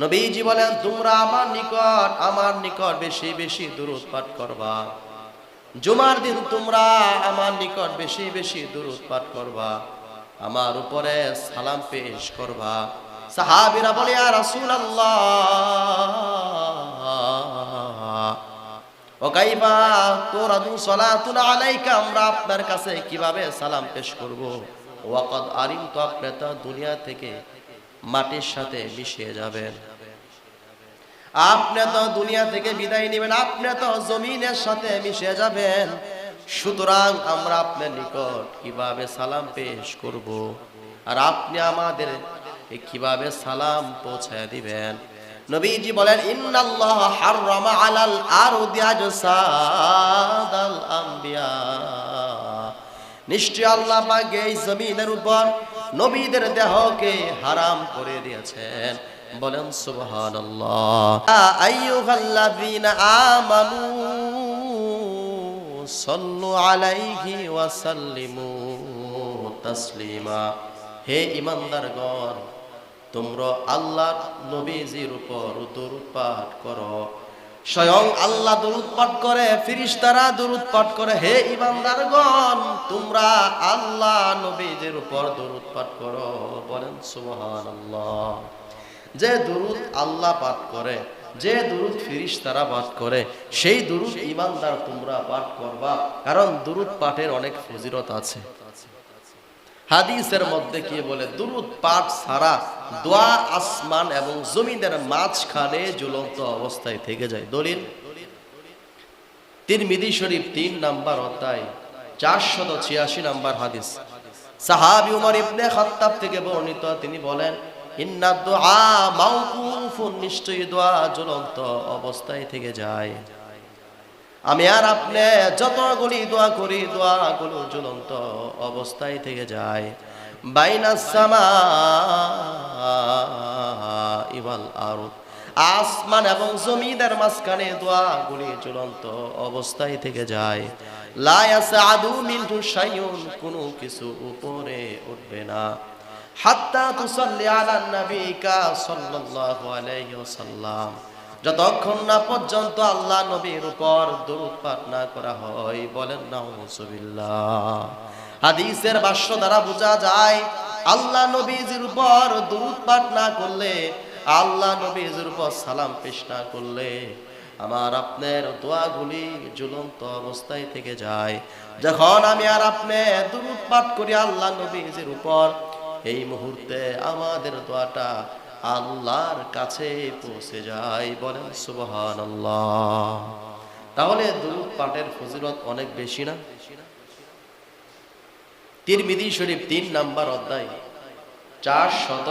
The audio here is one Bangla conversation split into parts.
নবীজি বলেন, তোমরা আমার নিকট আমার নিকট বেশি বেশি দূরত পাঠ করবা। জুমার দিন তোমরা আমার নিকট বেশি বেশি দূরত পাঠ করবা। আমার উপরে সালাম পেশ করবা। সাহাবিরা বলে আর রাসূল ও কাইবা তোরাদু সালাতুন আলাইকা, আমরা আপনার কাছে কীভাবে সালাম পেশ করব? ওয়াকাদ আরিম তো আপনি তো দুনিয়া থেকে মাটির সাথে মিশে যাবেন। আপনি তো দুনিয়া থেকে বিদায় নেবেন, আপনি তো জমিনের সাথে মিশে যাবেন। সুতরাং আমরা আপনার নিকট কীভাবে সালাম পেশ করব? আর আপনি আমাদের কীভাবে সালাম পৌঁছায় দিবেন? নবীজি বলেন, ইন্নাল্লাহ হাররামা আলাল আরদি আজসাদাল আম্বিয়া। নিশ্চয় আল্লাহ পাক এই জমিনের উপর নবীদের দেহকে হারাম করে দিয়েছেন। বলেন, সুবহানাল্লাহ। আইয়ুহাল্লাযীনা আমানু সাল্লু আলাইহি ওয়া সাল্লিমু তাসলিমা। হে ঈমানদারগণ, তোমরা আল্লাহর নবীজির উপর দরুদ পাঠ করো। স্বয়ং আল্লাহ দরুদ পাঠ করে, ফিরিস্তারা দরুদ পাঠ করে, হে ইমানদারগণ, তোমরা আল্লাহ নবীদের উপর দরুদ পাঠ করো। বলেন, সুবহানাল্লাহ। যে দরুদ আল্লাহ পাঠ করে, যে দুরুদ ফিরিস তারা পাঠ করে, সেই দুরুদ ইমানদার তোমরা পাঠ করবা। কারণ দুরুদ পাঠের অনেক ফজিরত আছে। হাদিসের মধ্যে কি বলে, দুরুদ পাঠ ছাড়া দোয়া আসমান এবং জমিনের মাঝখানে ঝুলন্ত অবস্থায় থেকে যায়। দলিল? তিরমিদি শরীফ তিন নাম্বার অধ্যায়, চারশত ছিয়াশি নাম্বার হাদিস। সাহাবি উমর ইবনে খাত্তাব থেকে বর্ণিত, তিনি বলেন, ইন্না দোয়া মাউকুফুন নিশ্চয়ই দোয়া ঝুলন্ত অবস্থায় থেকে যায়। আমি আর আপনি যতগুলি দোয়া করি, দোয়াগুলো ঝুলন্ত অবস্থায় থেকে যায়। বাইনা সামা ইবাল আরও আসমান এবং জমিদের মাঝখানে দোয়াগুলি ঝুলন্ত অবস্থায় থেকে যায়। লায়াসা আদু মিন্টু সাইয়ুন কোনো কিছু উপরে উঠবে না। হাত্তা তুসাল্লি আলা নবিকা সাল্লাল্লাহু আলাইহি ওয়াসাল্লাম। যতক্ষণ না পর্যন্ত আল্লাহ নবীর উপর দরুদ পাঠ না করা হয়, বলেন, নাউজুবিল্লাহ। হাদিসের ভাষ্য দ্বারা বোঝা যায়, আল্লাহ নবীজির উপর দরুদ পাঠ না করলে, আল্লাহ নবীজির উপর সালাম পেশ না করলে, আমার আপনার দোয়াগুলি ঝুলন্ত অবস্থায় থেকে যায়। যখন আমি আর আপনি দরুদ পাঠ করি আল্লাহ নবীজির উপর, এই মুহূর্তে আমাদের দোয়াটা আল্লাহর কাছে পৌঁছে যায় বলেন সুবহান আল্লাহ তাহলে দুরুদ পাঠের ফজিলত অনেক বেশি না? তিরমিদি শরীফ তিন নাম্বার অধ্যায়, চার শত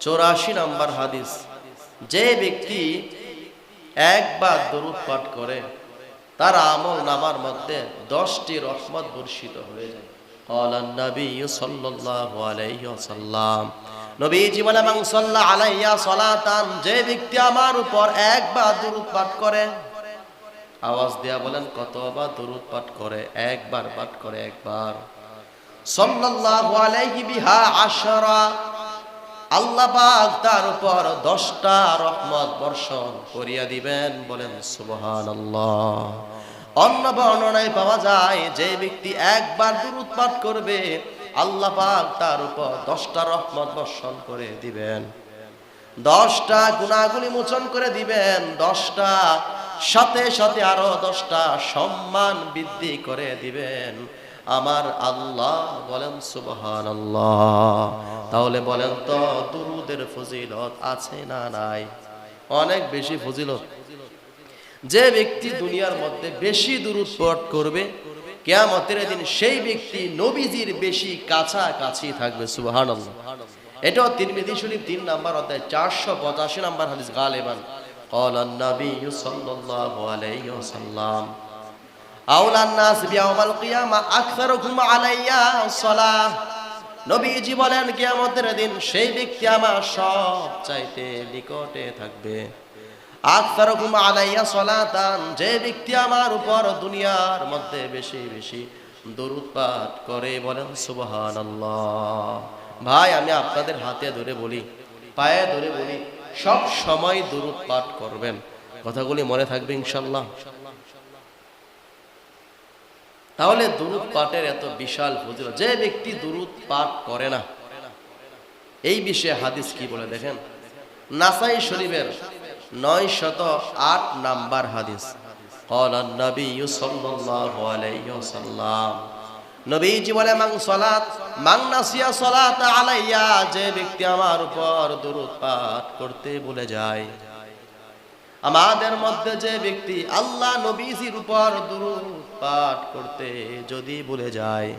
চৌরাশি নাম্বার হাদিস। যে ব্যক্তি একবার দরুদ পাঠ করে, তার আমল নামার মধ্যে দশটি রহমত বর্ষিত হয়ে যায়। সাল্লাল্লাহু আলাইহি ওয়াসাল্লাম। নবীজি আমার উপর একবার দরুদ পাঠ করে। আওয়াজ দেয়া বলেন, কতবার দরুদ পাঠ করে? একবার আশরা, আল্লাহ পাক তার উপর দশটা রহমত বর্ষণ করিয়া দিবেন। বলেন, সুবহানাল্লাহ। অন্য বর্ণনায় পাওয়া যায়, যে ব্যক্তি একবার দরুদ পাঠ করবে আল্লাহ পাক তার উপর দশটা রহমত বর্ষণ করে দিবেন। দশটা গুণাগুলি মোচন করে দিবেন। দশটা সাথে সাথে আরও দশটা সম্মান বৃদ্ধি করে দিবেন। আমার আল্লাহ বলেন সুবহান আল্লাহ তাহলে বলেন তো, দুরুদের ফজিলত আছে না নাই? অনেক বেশি ফজিলত। যে ব্যক্তি দুনিয়ার মধ্যে বেশি দূরত পাঠ করবে কেয়ামতের দিন সেই ব্যক্তি নবীজির বেশি কাছাকাছি থাকবে সুবহান এটাও তিরমিজি শরীফ তিন নাম্বার অধ্যায় চারশো পঁচাশি নাম্বার হাদিস গালেবান قال النبي صلى الله عليه وسلم أولى الناس بيوم القيامة أكثركم علي الصلاة নবীজি বলেন কিয়ামতের দিন সেই ব্যক্তি আমার সব চাইতে নিকটে থাকবে আকসারকুম আলাইয়া সলাতান, যে ব্যক্তি আমার উপর দুনিয়ার মধ্যে বেশি বেশি দরুদ পাঠ করে বলেন, সুবহানাল্লাহ। ভাই, আমি আপনাদের হাতে ধরে বলি, পায়ে ধরে বলি, সব সময় দুরুদ পাঠ করবেন। কথাগুলি মনে থাকবে ইনশাল্লাহ। তাহলে দুরুদ পাঠের এত বিশাল ফজিল যে ব্যক্তি দুরুদ পাঠ করে না, এই বিষয়ে হাদিস কি বলে দেখেন? নাসাই শরীফের নয় শত আট নাম্বার হাদিস قال النبي صلى الله عليه وسلم নবীজি বলে মাং সলাত মাং নাসিয়া সলাত আলাইয়া যে ব্যক্তি আমার উপর দুরূদ পাঠ করতে ভুলে যায় আমাদের মধ্যে যে ব্যক্তি আল্লাহ নবীজির উপর দুরূদ পাঠ করতে যদি ভুলে যায়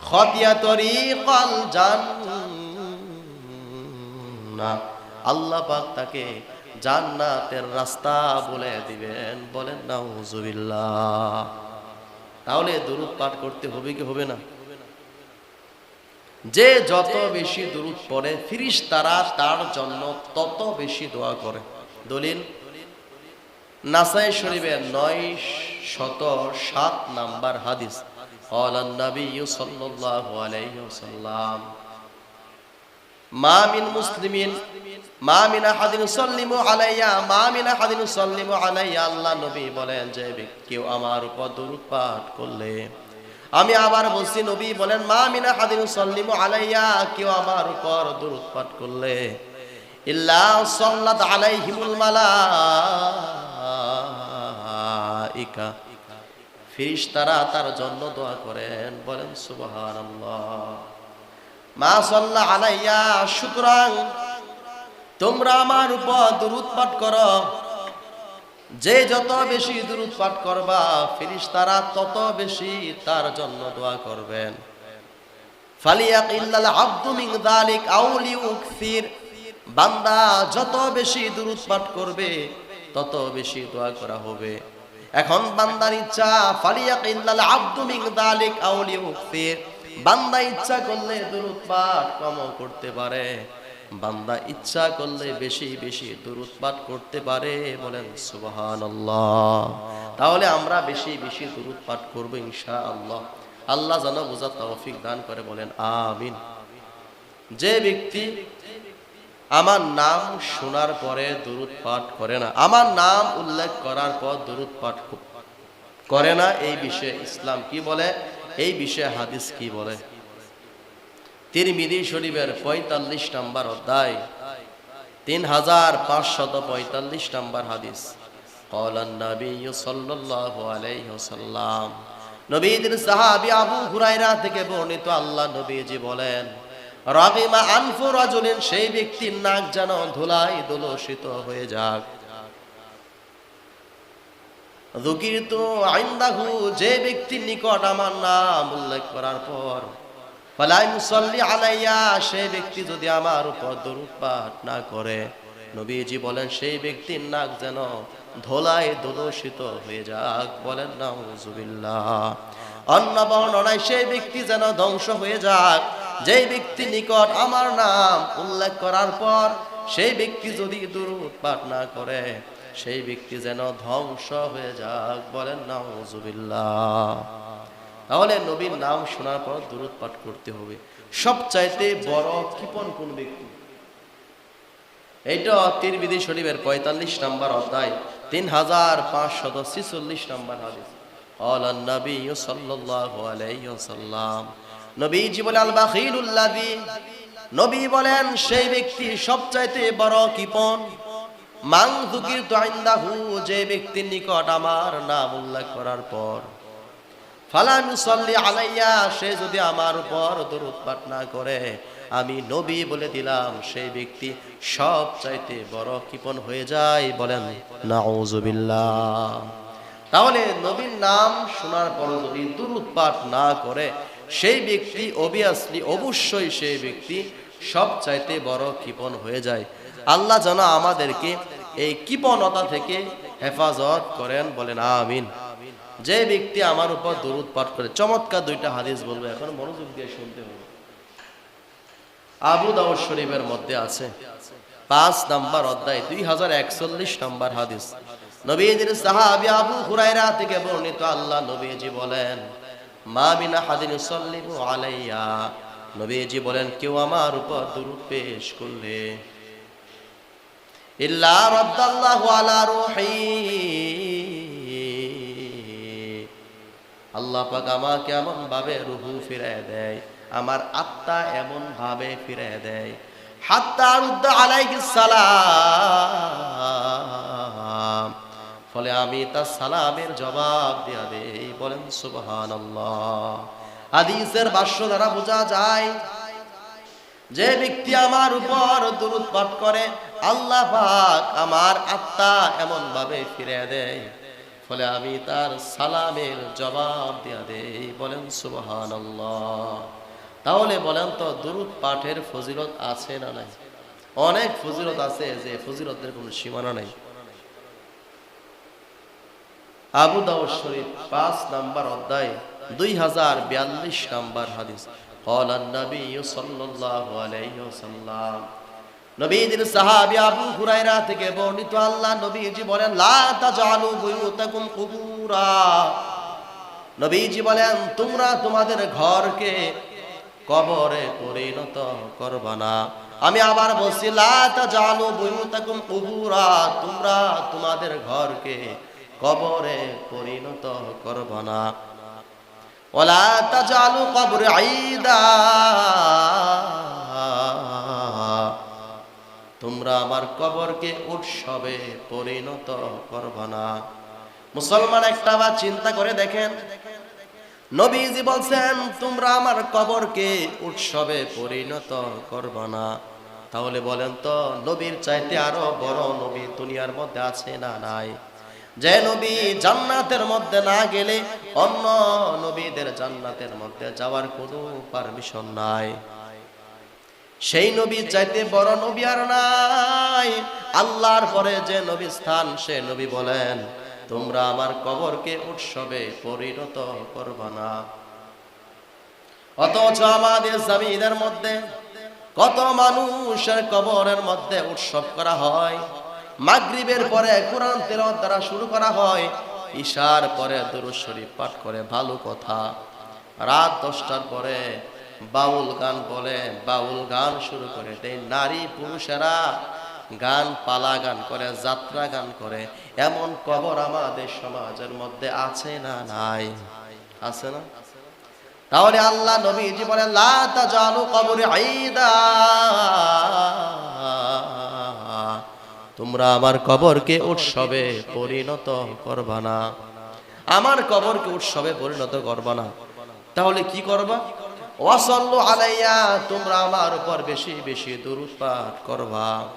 খতিয়া তরিকাল জান্নাহ আল্লাহ পাক তাকে জান্নাতের রাস্তা বলে দিবেন। বলেন না হুজুবিল্লা তাহলে দুরুদ পাঠ করতে হবে কি হবে না? যে যত বেশি দুরুদ পড়ে ফিরিস তারা তার জন্য তত বেশি দোয়া করে। দলিল, নাসাই শরীফের নয় শত সাত নাম্বার হাদিস অলান্নবী সাল্লাল্লাহু আলাইহি ওয়াসাল্লাম। মা মিন মুসলিমিন, মা মিন আহাদিন সাল্লিমু আলাইয়া, মা মিন আহাদিন সাল্লিমু আলাইয়া আল্লাহ নবী বলেন, যে কেউ আমার উপর দরুদ পাঠ করলে, আমি আবার বলছি, নবী বলেন, মা মিন আহাদিন সাল্লিমু আলাইয়া, কেউ আমার উপর দরুদ পাঠ করলে, ইল্লা সাল্লাত আলাইহিমুল মালাইকা, ফিরিস্তারা তার জন্য দোয়া করেন, বলেন, সুবহানাল্লাহ। মা সাল্লা আলাইয়া, সুতরাং তোমরা আমার উপর দুরুদ পাঠ করো। যে যত বেশি দুরুদ পাঠ করবা ফিরিস্তারা তত বেশি তার জন্য দোয়া করবেন। আও লিউকসির। বান্দা যত বেশি দুরুদ পাঠ করবে, তত বেশি দোয়া করা হবে। এখন বান্দার ইচ্ছা, ফালিয়াক ইল্লাল আব্দু মিন যালিক আও লিউকসির। বান্দা ইচ্ছা করলে দুরুদ পাঠ কম করতে পারে। বান্দা ইচ্ছা করলে বেশি বেশি দুরুদ পাঠ করতে পারে বলেন সুবহানাল্লাহ। তাহলে আমরা বেশি বেশি দুরুদ পাঠ করব ইনশাআল্লাহ। আল্লাহ যেন বোঝার তৌফিক দান করে বলেন, আমিন। যে ব্যক্তি আমার নাম শোনার পরে দুরুদ পাঠ করে না, আমার নাম উল্লেখ করার পর দুরুদ পাঠ করে না, এই বিষয়ে ইসলাম কি বলে? এই বিষয়ে হাদিস কি বলে? তিরমিদি শরীফের পঁয়তাল্লিশ নাম্বার অধ্যায় তিন হাজার পাঁচশত পঁয়তাল্লিশ নাম্বার হাদিস। আবু বর্ণিত আল্লাহ নবীজি বলেন সেই ব্যক্তির নাক যেন ধুলাই দুলসিত হয়ে যাক। যুকিরত আইন্দাহু, যে ব্যক্তির নিকট আমার নাম উল্লেখ করার পর ফালাই মুসল্লি আলাইয়া সেই ব্যক্তি যদি আমার উপর দরুদ পাঠ না করে, নবীজি বলেন, সেই ব্যক্তির নাক যেন ধোলায় দোলসিত হয়ে যাক, বলেন নাউজুবিল্লাহ। অন্য বর্ণনায় সেই ব্যক্তি যেন ধ্বংস হয়ে যাক যে ব্যক্তি নিকট আমার নাম উল্লেখ করার পর, সেই ব্যক্তি যদি দুরুদ না করে সেই ব্যক্তি যেন ধ্বংস হয়ে যাক বলেন নাউজুবিল্লাহ তাহলে নবীর নাম শোনার পর দূরত পাঠ করতে হবে সবচাইতে বড় কৃপন কোন ব্যক্তি এইটা তিরবিদি শরীফের পঁয়তাল্লিশ নাম্বার অধ্যায় তিন হাজার পাঁচশত ছিচল্লিশ নাম্বার হাদিস قال النبي صلى الله عليه وسلم নবীজি বলে আল বাখিলুল্লাযী নবী বলেন সেই ব্যক্তি সবচাইতে বড় কৃপন মাং যুকির তাইন্দাহু যে ব্যক্তির নিকট আমার নাম উল্লেখ করার পর ফালাম সল্লি আলাইয়া, সে যদি আমার উপর দরুদ পাঠ না করে, আমি নবী বলে দিলাম, সেই ব্যক্তি সব চাইতে বড় কৃপন হয়ে যায় বলেন, নাউজুবিল্লাহ। তাহলে নবীর নাম শোনার পর যদি দুরুদ পাঠ না করে, সেই ব্যক্তি অবিয়াসলি অবশ্যই সেই ব্যক্তি সব চাইতে বড় কৃপন হয়ে যায়। আল্লাহ যেন আমাদেরকে এই কৃপণতা থেকে হেফাজত করেন, বলেন, আমিন। যে ব্যক্তি আমার উপর দরুদ পাঠ করে, চমৎকার দুইটা হাদিস বলব, এখন মনোযোগ দিয়ে শুনতে হবে। আবু দাউদ শরীফের মধ্যে আছে পাঁচ নাম্বার অধ্যায়, দুই হাজার একচল্লিশ নাম্বার হাদিস। নবীজির সাহাবি আবু হুরাইরা থেকে বর্ণিত আল্লাহ নবীজি বলেন, মা বিনা হাদিন সল্লিমু আলাইয়া। নবীজি বলেন, কেউ আমার উপর দুরুদ পেশ করলে ইল্লা রদ্দাল্লাহু আলা রুহি। আল্লাহ পাক আমাকে এমন ভাবে রুহু ফিরায় দেয়, আমার আত্মা এমন ভাবে ফিরায় দেয়। হাত্তা রুদ্দ আলাইহিস সালাম। ফলে আমি তার সালামের জবাব দিয়া দেই, বলেন সুবহানাল্লাহ। হাদিসের ভাষ্য দ্বারা বোঝা যায় যে ব্যক্তি আমার উপর দুরুদ পাঠ করে, আল্লাহ পাক আমার আত্মা এমন ভাবে ফিরে দেয়। ফলে আমি তার সালামের জবাব দিয়া দেই। বলেন, সুবহানাল্লাহ। তাহলে বলেন তো, দুরুদ পাঠের ফজিলত আছে না নাই? অনেক ফজিলত আছে যে ফজিলতের কোনো সীমানা নাই। আবু দাউদ শরীফ পাঁচ নাম্বার অধ্যায়, দুই হাজার বিয়াল্লিশ নাম্বার হাদিস। قال النبي صلى الله عليه وسلم নবীদের সাহাবী আবু হুরায়রা থেকে বর্ণিত আল্লাহ নবীজি বলেন লা তাজালু বুয়ুতাকুম কুবুরা নবীজি বলেন তোমরা তোমাদের ঘরকে কবরে পরিণত করবা না আমি আবার বলছি লা তাজালু বুয়ুতাকুম কুবুরা তোমরা তোমাদের ঘরকে কবরে পরিণত করবা না ওলা তাজালু কবর আইদা তোমরা আমার কবরকে উৎসবে পরিণত করবা না। মুসলমান একটা বা চিন্তা করে দেখেন। নবীজি বলছেন, তোমরা আমার কবরকে উৎসবে পরিণত করবা না। তাহলে বলেন তো, নবীর চাইতে আরও বড় নবী দুনিয়ার মধ্যে আছে না নাই? যে নবী জান্নাতের মধ্যে না গেলে অন্য নবীদের জান্নাতের মধ্যে যাওয়ার কোনো পারমিশন নাই। সেই নবী চাইতে বড় নবী আর নাই। আল্লাহর পরে যে নবী স্থান, সে নবী বলেন, তোমরা আমার কবরকে উৎসবে পরিণত করবা না। অথচ আমাদের জমিনের মধ্যে কত মানুষের কবরের মধ্যে উৎসব করা হয়। মাগরিবের পরে কোরআন তেলাওয়াত দ্বারা শুরু করা হয়। ঈশার পরে দুরূদ শরীফ পাঠ করে, ভালো কথা। রাত দশটার পরে বাউল গান বলে, বাউল গান শুরু করে দেয়। নারী পুরুষেরা গান পালা গান করে, যাত্রা গান করে। এমন কবর আমাদের সমাজের মধ্যে আছে না নাই? আছে না? তাহলে আল্লাহ নবীজি বলেন, লা তাজালু কবরে আইদা তোমরা আমার কবরকে উৎসবে পরিণত করবা না। আমার কবরকে উৎসবে পরিণত করবা না। তাহলে কি করবা? ওয়াসাল্লু আলাইয়া, তোমরা আমার উপর বেশি বেশি দুরুদ পাঠ করবা।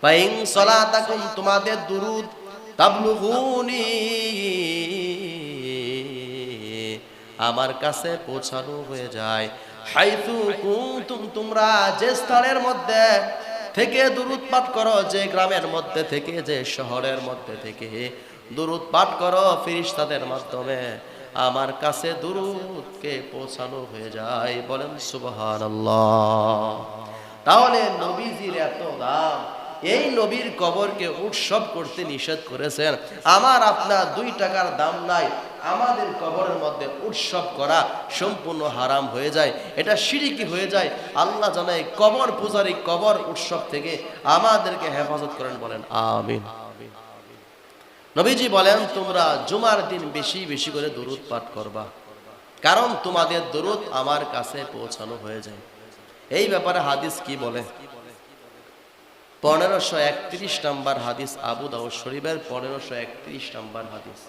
পাইং সলাতাকুম, তোমাদের দুরুদ তাবলুগুনি। আমার কাছে পৌঁছানো হয়ে যায়। হাইতু কুনতুম, তোমরা যে স্থানের মধ্যে থেকে দুরুদ পাঠ করো যে গ্রামের মধ্যে থেকে, যে শহরের মধ্যে থেকে। দুরুদ পাঠ করো ফিরিস্তাদের মাধ্যমে। আমার কাছে দুরুদকে পৌঁছানো হয়ে যায়। বলেন, সুবহানাল্লাহ। তাহলে নবীজির এত দাম। এই নবীর কবরকে উৎসব করতে নিষেধ করেছেন। আমার আপনার দুই টাকার দাম নাই। আমাদের কবরের মধ্যে উৎসব করা সম্পূর্ণ হারাম হয়ে যায়, এটা সিরিকি হয়ে যায়। আল্লাহ জানাই কবর পূজারী কবর উৎসব থেকে আমাদেরকে হেফাজত করেন বলেন, আমিন। নবীজি বলেন, তোমরা জুমার দিন বেশি বেশি করে দরুদ পাঠ করবা, কারণ তোমাদের দরুদ আমার কাছে পৌঁছানো হয়ে যায়। এই ব্যাপারে হাদিস কি বলে? পনেরোশো একত্রিশ নম্বর হাদিস আবু দাউদ শরীফের পনেরোশো একত্রিশ নম্বর হাদিস।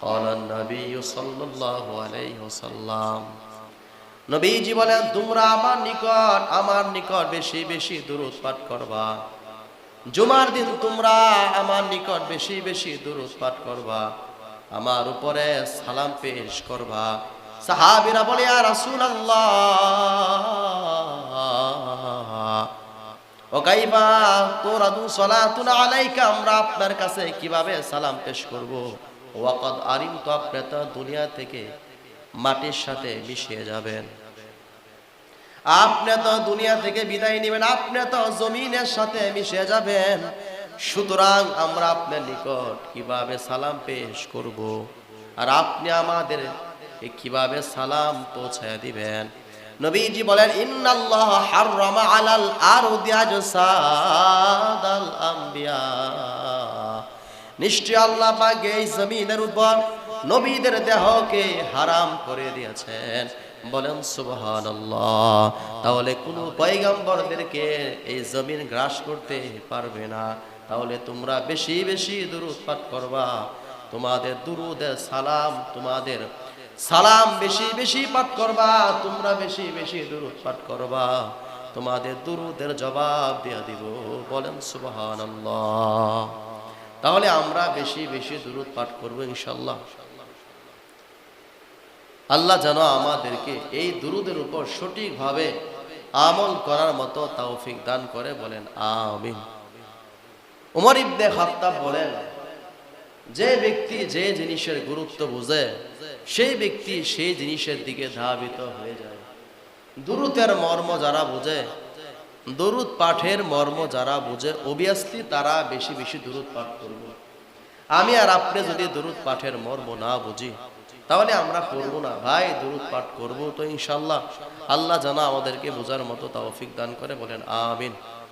قال النبي صلى الله عليه وسلم নবীজি বলেন তোমরা আমার নিকট আমার নিকট বেশি বেশি দূরত পাঠ করবা জুমার দিন তোমরা আমার নিকট বেশি বেশি দূরত পাঠ করবা আমার উপরে সালাম পেশ করবা সাহাবীরা বলে আর রাসূলুল্লাহ ও কাইবা তোরাদু সালাতুন আলাইকা আমরা আপনার কাছে কিভাবে সালাম পেশ করব ওয়াকাদ আরিম তো আপনি তো দুনিয়া থেকে মাটির সাথে মিশিয়ে যাবেন। আপনি তো দুনিয়া থেকে বিদায় নেবেন, আপনি তো জমিনের সাথে মিশে যাবেন। সুতরাং আমরা আপনার নিকট কীভাবে সালাম পেশ করব? আর আপনি আমাদের কীভাবে সালাম পৌঁছায় দিবেন? নবীজি বলেন, ইন্নাল্লাহ হাররামা আলাল আরদি আজসাদাল আম্বিয়া। নিশ্চয় আল্লাহ এই জমিনের উপর নবীদের দেহকে হারাম করে দিয়েছেন। বলেন, সুবহানাল্লাহ। তাহলে কোন পয়গম্বরদেরকে এই জমিন গ্রাস করতে পারবে না। তাহলে তোমরা বেশি বেশি দুরূদ পাঠ করবা। তোমাদের দুরুদের সালাম, তোমাদের সালাম বেশি বেশি পাঠ করবা। তোমরা বেশি বেশি দুরুদ পাঠ করবা। তোমাদের দুরুদের জবাব দিয়া দিব। বলেন, সুবহানাল্লাহ। তাহলে আমরা বেশি বেশি দুরুদ পাঠ করব ইনশাল্লাহ আল্লাহ যেন আমাদেরকে এই দুরুদের উপর সঠিকভাবে আমল করার মতো তৌফিক দান করে বলেন, আমিন। উমর ইবনে খাত্তাব বলেন, যে ব্যক্তি যে জিনিসের গুরুত্ব বুঝে, সেই ব্যক্তি সেই জিনিসের দিকে ধাবিত হয়ে যায়। দুরুতের মর্ম যারা বুঝে দরুদ পাঠের মর্ম যারা বুঝে অবভিয়াসলি তারা বেশি বেশি দরুদ পাঠ করব। আমি আর আপনি যদি দরুদ পাঠের মর্ম না বুঝি, তাহলে আমরা করব না। ভাই, দরুদ পাঠ করব তো ইনশাল্লাহ আল্লাহ জানা আমাদেরকে বোঝার মতো তাওফিক দান করে, বলেন আমিন।